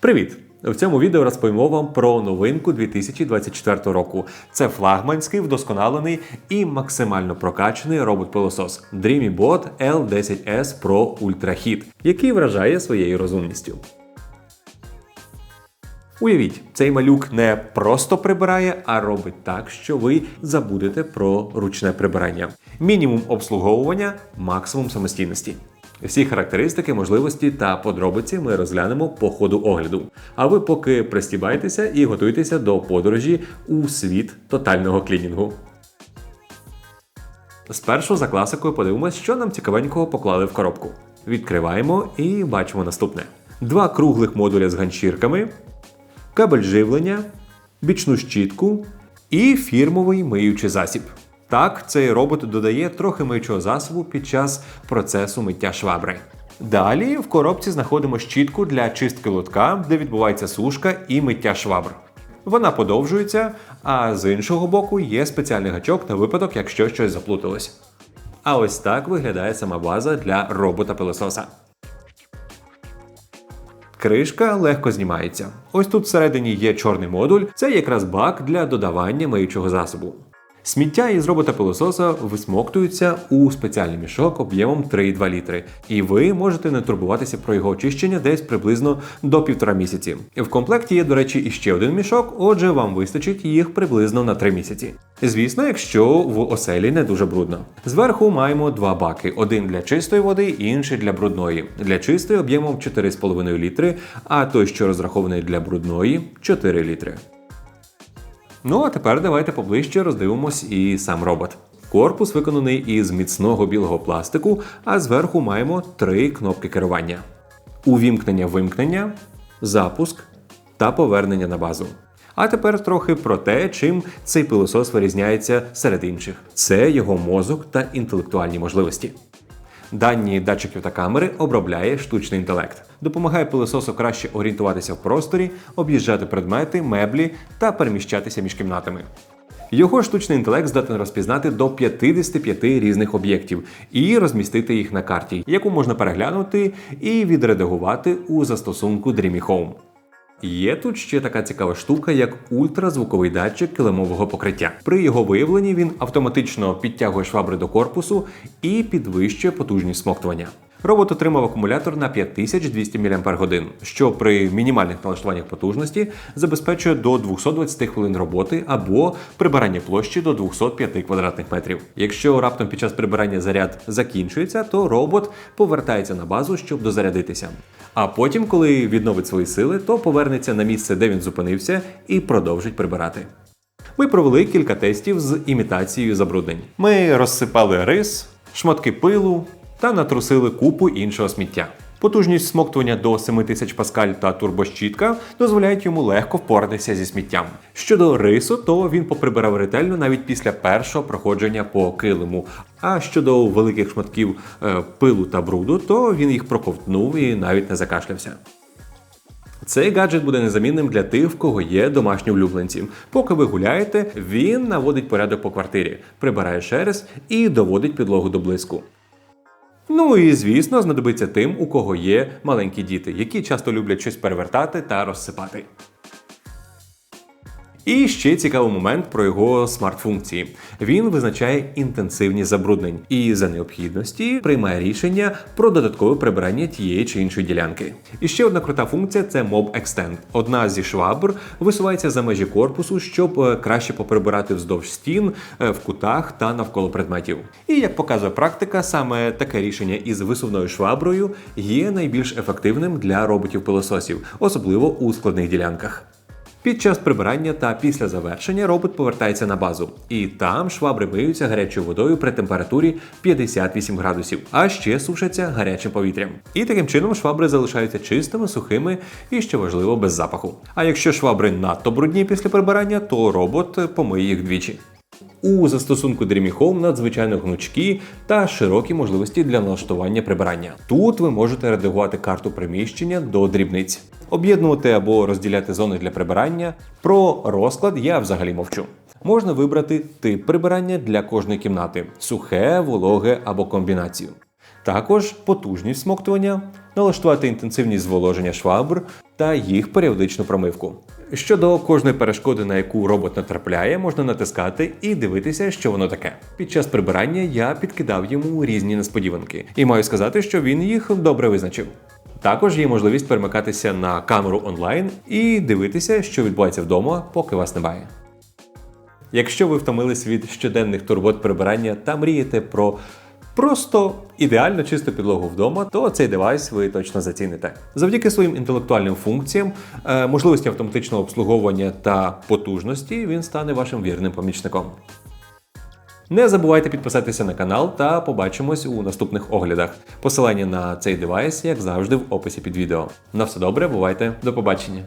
Привіт! В цьому відео розповімо вам про новинку 2024 року. Це флагманський, вдосконалений і максимально прокачаний робот-пилосос DreamyBot L10S Pro Ultra Hit, який вражає своєю розумністю. Уявіть, цей малюк не просто прибирає, а робить так, що ви забудете про ручне прибирання. Мінімум обслуговування, максимум самостійності. Всі характеристики, можливості та подробиці ми розглянемо по ходу огляду. А ви поки пристібайтеся і готуйтеся до подорожі у світ тотального клінінгу. Спершу за класикою подивимось, що нам цікавенького поклали в коробку. Відкриваємо і бачимо наступне: два круглих модуля з ганчірками, кабель живлення, бічну щітку і фірмовий миючий засіб. Так, цей робот додає трохи миючого засобу під час процесу миття швабри. Далі в коробці знаходимо щітку для чистки лотка, де відбувається сушка і миття швабр. Вона подовжується, а з іншого боку є спеціальний гачок на випадок, якщо щось заплуталось. А ось так виглядає сама база для робота-пилососа. Кришка легко знімається. Ось тут всередині є чорний модуль, це якраз бак для додавання миючого засобу. Сміття із робота пилососа висмоктується у спеціальний мішок об'ємом 3,2 літри, і ви можете не турбуватися про його очищення десь приблизно до півтора місяці. В комплекті є, до речі, іще один мішок, отже, вам вистачить їх приблизно на 3 місяці. Звісно, якщо в оселі не дуже брудно. Зверху маємо два баки: один для чистої води, інший для брудної. Для чистої об'ємом 4,5 літри, а той, що розрахований для брудної 4 літри. Ну а тепер давайте поближче роздивимось і сам робот. Корпус виконаний із міцного білого пластику, а зверху маємо три кнопки керування: увімкнення-вимкнення, запуск та повернення на базу. А тепер трохи про те, чим цей пилосос вирізняється серед інших: це його мозок та інтелектуальні можливості. Дані датчиків та камери обробляє штучний інтелект, допомагає пилососу краще орієнтуватися в просторі, об'їжджати предмети, меблі та переміщатися між кімнатами. Його штучний інтелект здатен розпізнати до 55 різних об'єктів і розмістити їх на карті, яку можна переглянути і відредагувати у застосунку Dreamy Home. Є тут ще така цікава штука, як ультразвуковий датчик килимового покриття. При його виявленні він автоматично підтягує швабри до корпусу і підвищує потужність смоктування. Робот отримав акумулятор на 5200 мАч, що при мінімальних налаштуваннях потужності забезпечує до 220 хвилин роботи або прибирання площі до 205 квадратних метрів. Якщо раптом під час прибирання заряд закінчується, то робот повертається на базу, щоб дозарядитися. А потім, коли відновить свої сили, то повернеться на місце, де він зупинився, і продовжить прибирати. Ми провели кілька тестів з імітацією забруднень. Ми розсипали рис, шматки пилу та натрусили купу іншого сміття. Потужність смоктування до 7000 паскаль та турбощітка дозволяють йому легко впоратися зі сміттям. Щодо рису, то він поприбирав ретельно навіть після першого проходження по килиму. А щодо великих шматків е, пилу та бруду, то він їх проковтнув і навіть не закашлявся. Цей гаджет буде незамінним для тих, в кого є домашні улюбленці. Поки ви гуляєте, він наводить порядок по квартирі, прибирає шерсть і доводить підлогу до блиску. Ну і звісно, знадобиться тим, у кого є маленькі діти, які часто люблять щось перевертати та розсипати. І ще цікавий момент про його смарт-функції. Він визначає інтенсивність забруднень і за необхідності приймає рішення про додаткове прибирання тієї чи іншої ділянки. І ще одна крута функція це Mob Extend. Одна зі швабр висувається за межі корпусу, щоб е, краще поприбирати вздовж стін, е, в кутах та навколо предметів. І як показує практика, саме таке рішення із висувною шваброю є найбільш ефективним для роботів-пилососів, особливо у складних ділянках. Під час прибирання та після завершення робот повертається на базу, і там швабри миються гарячою водою при температурі 58 градусів, а ще сушаться гарячим повітрям. І таким чином швабри залишаються чистими, сухими і що важливо без запаху. А якщо швабри надто брудні після прибирання, то робот помиє їх двічі. У застосунку Dreamy Home надзвичайно гнучкі та широкі можливості для налаштування прибирання. Тут ви можете редагувати карту приміщення до дрібниць, об'єднувати або розділяти зони для прибирання. Про розклад я взагалі мовчу. Можна вибрати тип прибирання для кожної кімнати: сухе, вологе або комбінацію. Також потужність всмоктування, налаштувати інтенсивність зволоження швабр та їх періодичну промивку. Щодо кожної перешкоди, на яку робот натрапляє, можна натискати і дивитися, що воно таке. Під час прибирання я підкидав йому різні несподіванки, і маю сказати, що він їх добре визначив. Також є можливість перемикатися на камеру онлайн і дивитися, що відбувається вдома, поки вас немає. Якщо ви втомились від щоденних турбот прибирання та мрієте про просто ідеально чисту підлогу вдома, то цей девайс ви точно заціните. Завдяки своїм інтелектуальним функціям, е, можливості автоматичного обслуговування та потужності він стане вашим вірним помічником. Не забувайте підписатися на канал та побачимось у наступних оглядах. Посилання на цей девайс, як завжди, в описі під відео. На все добре, бувайте, до побачення.